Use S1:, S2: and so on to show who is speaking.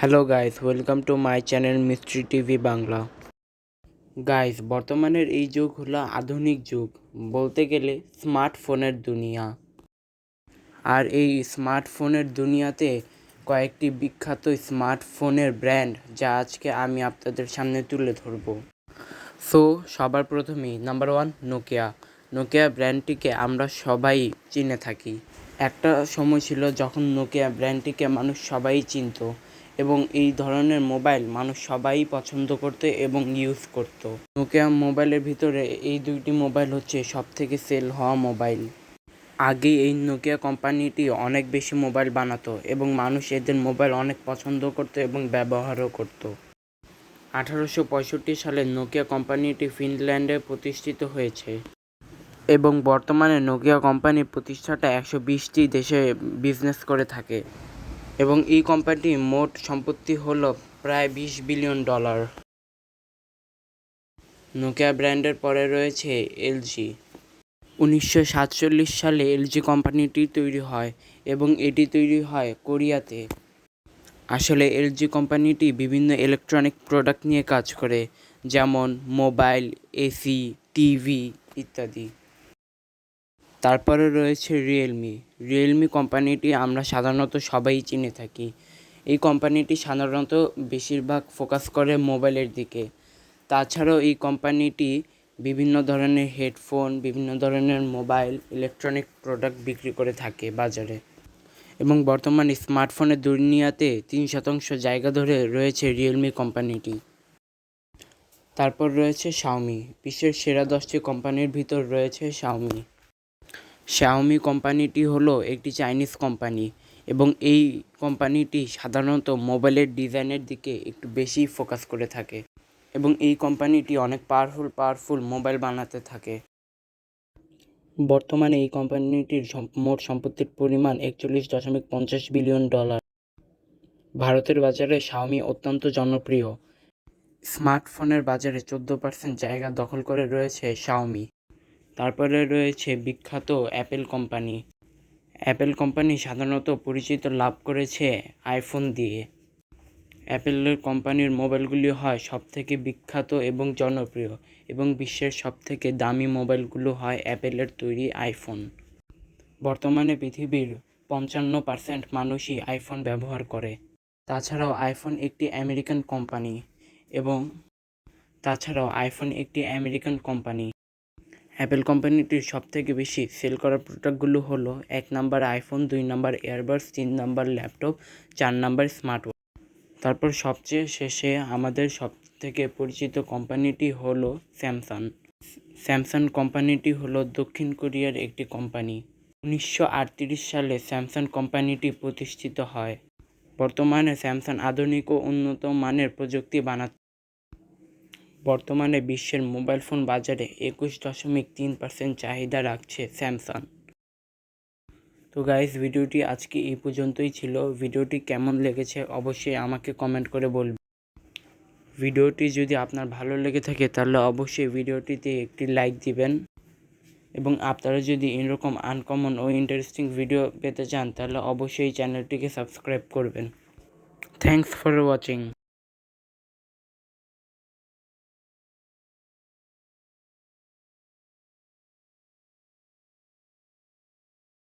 S1: Hello guys welcome to my channel mystery TV Bangla guys বর্তমানের এই যুগ হলো আধুনিক যুগ। বলতে গেলে স্মার্টফোনের দুনিয়া। আর এই স্মার্টফোনের দুনিয়াতে কয়েকটি বিখ্যাত স্মার্টফোনের ব্র্যান্ড যা আজকে আমি আপনাদের সামনে তুলে ধরবো। সো সবার প্রথমেই নাম্বার ওয়ান নোকিয়া নোকিয়া ব্র্যান্ডটিকে আমরা সবাই চিনে থাকি। একটা সময় ছিল যখন নোকিয়া ব্র্যান্ডটিকে মানুষ সবাই চিনতো। এবং এই ধরনের মোবাইল মানুষ সবাই পছন্দ করতো এবং ইউজ করত। নোকিয়া মোবাইলের ভিতরে এই দুইটি মোবাইল হচ্ছে সব থেকে সেল হওয়া মোবাইল। আগে এই নোকিয়া কোম্পানিটি অনেক বেশি মোবাইল বানাতো এবং মানুষ এদের মোবাইল অনেক পছন্দ করতো এবং ব্যবহারও করত। আঠারোশো পঁয়ষট্টি সালে নোকিয়া কোম্পানিটি ফিনল্যান্ডে প্রতিষ্ঠিত হয়েছে এবং বর্তমানে নোকিয়া কোম্পানির প্রতিষ্ঠাটা একশো বিশটি দেশে বিজনেস করে থাকে। এবং এই কোম্পানিটির মোট সম্পত্তি হল প্রায় বিশ বিলিয়ন ডলার। নোকিয়া ব্র্যান্ডের পরে রয়েছে এলজি। উনিশশো সাতচল্লিশ সালে এলজি কোম্পানিটি তৈরি হয় এবং এটি তৈরি হয় কোরিয়াতে। আসলে এলজি কোম্পানিটি বিভিন্ন ইলেকট্রনিক প্রোডাক্ট নিয়ে কাজ করে, যেমন মোবাইল, এসি, টিভি ইত্যাদি। তারপরে রয়েছে রিয়েলমি রিয়েলমি কোম্পানিটি আমরা সাধারণত সবাই চিনে থাকি। এই কোম্পানিটি সাধারণত বেশিরভাগ ফোকাস করে মোবাইলের দিকে। তাছাড়াও এই কোম্পানিটি বিভিন্ন ধরনের হেডফোন বিভিন্ন ধরনের মোবাইল ইলেকট্রনিক প্রোডাক্ট বিক্রি করে থাকে বাজারে। এবং বর্তমানে স্মার্টফোনের দুনিয়াতে তিন শতাংশ জায়গা ধরে রয়েছে রিয়েলমি কোম্পানিটি তারপর রয়েছে শাওমি বিশ্বের সেরা দশটি কোম্পানির ভিতর রয়েছে শাওমি শাওমি কোম্পানিটি হলো একটি চাইনিজ কোম্পানি এবং এই কোম্পানিটি সাধারণত মোবাইলের ডিজাইনের দিকে একটু বেশি ফোকাস করে থাকে এবং এই কোম্পানিটি অনেক পাওয়ারফুল পাওয়ারফুল মোবাইল বানাতে থাকে। বর্তমানে এই কোম্পানিটির মোট সম্পত্তির পরিমাণ একচল্লিশ দশমিক পঞ্চাশ বিলিয়ন ডলার। ভারতের বাজারে শাওমি অত্যন্ত জনপ্রিয়। স্মার্টফোনের বাজারে চোদ্দ পার্সেন্ট জায়গা দখল করে রয়েছে শাওমি তারপরে রয়েছে বিখ্যাত অ্যাপেল কোম্পানি। অ্যাপেল কোম্পানি সাধারণত পরিচিত লাভ করেছে আইফোন দিয়ে। অ্যাপেলের কোম্পানির মোবাইলগুলি হয় সবথেকে বিখ্যাত এবং জনপ্রিয় এবং বিশ্বের সবথেকে দামি মোবাইলগুলো হয় অ্যাপেলের তৈরি আইফোন। বর্তমানে পৃথিবীর পঞ্চান্ন পার্সেন্ট মানুষই আইফোন ব্যবহার করে। তাছাড়াও আইফোন একটি আমেরিকান কোম্পানি এবং তাছাড়াও আইফোন একটি আমেরিকান কোম্পানি। অ্যাপেল কোম্পানিটির সবথেকে বেশি সেল করা প্রোডাক্টগুলো হলো এক নাম্বার আইফোন দুই নাম্বার এয়ারবাডস তিন নাম্বার ল্যাপটপ চার নাম্বার স্মার্ট ওয়াচ তারপর সবচেয়ে শেষে আমাদের সব থেকে পরিচিত কোম্পানিটি হলো স্যামসাং স্যামসাং কোম্পানিটি হলো দক্ষিণ কোরিয়ার একটি কোম্পানি উনিশশো আটত্রিশ সালে স্যামসাং কোম্পানিটি প্রতিষ্ঠিত হয়। বর্তমানে স্যামসাং আধুনিক ও উন্নত মানের প্রযুক্তি বানাচ্ছে। বর্তমানে বিশ্বের মোবাইল ফোন বাজারে একুশ দশমিক তিন পার্সেন্ট চাহিদা রাখছে স্যামসাং। তো গাইজ ভিডিওটি আজকে এই পর্যন্তই ছিল। ভিডিওটি কেমন লেগেছে অবশ্যই আমাকে কমেন্ট করে বলবেন ভিডিওটি যদি আপনার ভালো লেগে থাকে তাহলে অবশ্যই ভিডিওটিতে একটি লাইক দিবেন। এবং আপনারা যদি এরকম আনকমন ও ইন্টারেস্টিং ভিডিও পেতে চান তাহলে অবশ্যই চ্যানেলটিকে সাবস্ক্রাইব করবেন। Thanks for watching